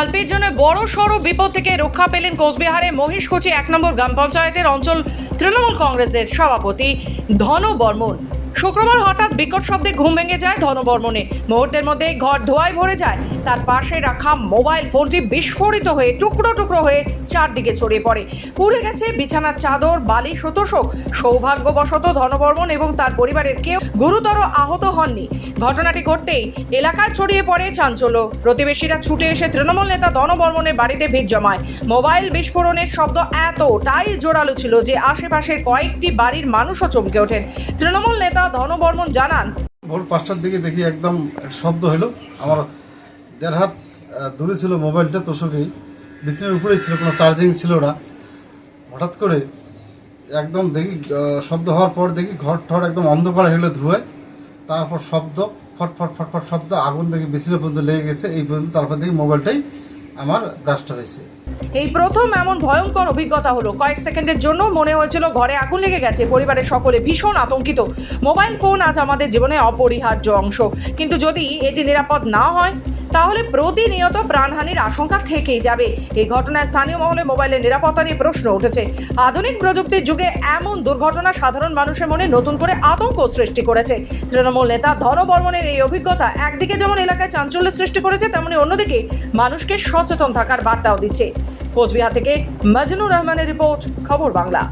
অল্পের জন্য বড় সড়ো বিপদ থেকে রক্ষা পেলেন কোচবিহারে মহিষকুচি এক নম্বর গ্রাম পঞ্চায়েতের অঞ্চল তৃণমূল কংগ্রেসের সভাপতি ধন বর্মন। শুক্রবার হঠাৎ বিকট শব্দে ঘুম ভেঙে যায় ধন বর্মনে মুহূর্তের মধ্যে ঘর ধোয়ায় ভরে যায়। তার পাশে রাখা মোবাইল ফোনটি বিস্ফোরিত হয়ে, টুকরো টুকরো হয়ে চারদিকে ছড়িয়ে পড়ে। পুড়ে গেছে বিছানার চাদর বালি শতশোক সৌভাগ্যবশত ধনবর্মন এবং তার পরিবারের কেউ গুরুতর আহত হননি। ঘটনাটি ঘটতেই এলাকায় ছড়িয়ে পড়ে চাঞ্চল্য। প্রতিবেশীরা ছুটে এসে তৃণমূল নেতা ধনবর্মনের বাড়িতে ভিড় জমায়। মোবাইল বিস্ফোরণের শব্দ এতটাই জোরালো ছিল যে আশেপাশের কয়েকটি বাড়ির মানুষও চমকে ওঠেন। তৃণমূল নেতা ধনবর্মন জানান। ভোর পাঁচটার দিকে দেখি একদম শব্দ হলো আমার দেড় হাত দূরে ছিল মোবাইলটা তো তোষকেই বিছানার উপরেই ছিল, কোনো চার্জিং ছিল না। হঠাৎ করে একদম দেখি শব্দ হওয়ার পর দেখি ঘর ঠর একদম অন্ধকার হলো ধুয়ে। তারপর শব্দ ফটফট ফটফট শব্দ, আগুন দেখি বিছানা পর্যন্ত লেগে গেছে, এই পর্যন্ত তারপর দেখি মোবাইলটাই আমার ব্রাস্ট হয়েছে। এই প্রথম এমন ভয়ঙ্কর অভিজ্ঞতা হলো। কয়েক সেকেন্ডের জন্য মনে হয়েছিল ঘরে আগুন লেগে গেছে। পরিবারের সকলে ভীষণ আতঙ্কিত। মোবাইল ফোন আজ আমাদের জীবনে অপরিহার্য অংশ। কিন্তু যদি এটি নিরাপদ না হয় তাহলে প্রতিনিয়ত প্রাণহানির আশঙ্কা থেকেই যাবে। এই ঘটনায় স্থানীয় মহলে মোবাইলের নিরাপত্তা নিয়ে প্রশ্ন উঠেছে। আধুনিক প্রযুক্তির যুগে এমন দুর্ঘটনা সাধারণ মানুষের মনে নতুন করে আতঙ্ক সৃষ্টি করেছে। তৃণমূল নেতা ধন বর্মনের এই অভিজ্ঞতা একদিকে যেমন এলাকায় চাঞ্চল্য সৃষ্টি করেছে, তেমনি অন্যদিকে মানুষকে সচেতন থাকার বার্তাও দিচ্ছে। কোচবিহার থেকে মজনুর রহমানের রিপোর্ট, খবর বাংলা।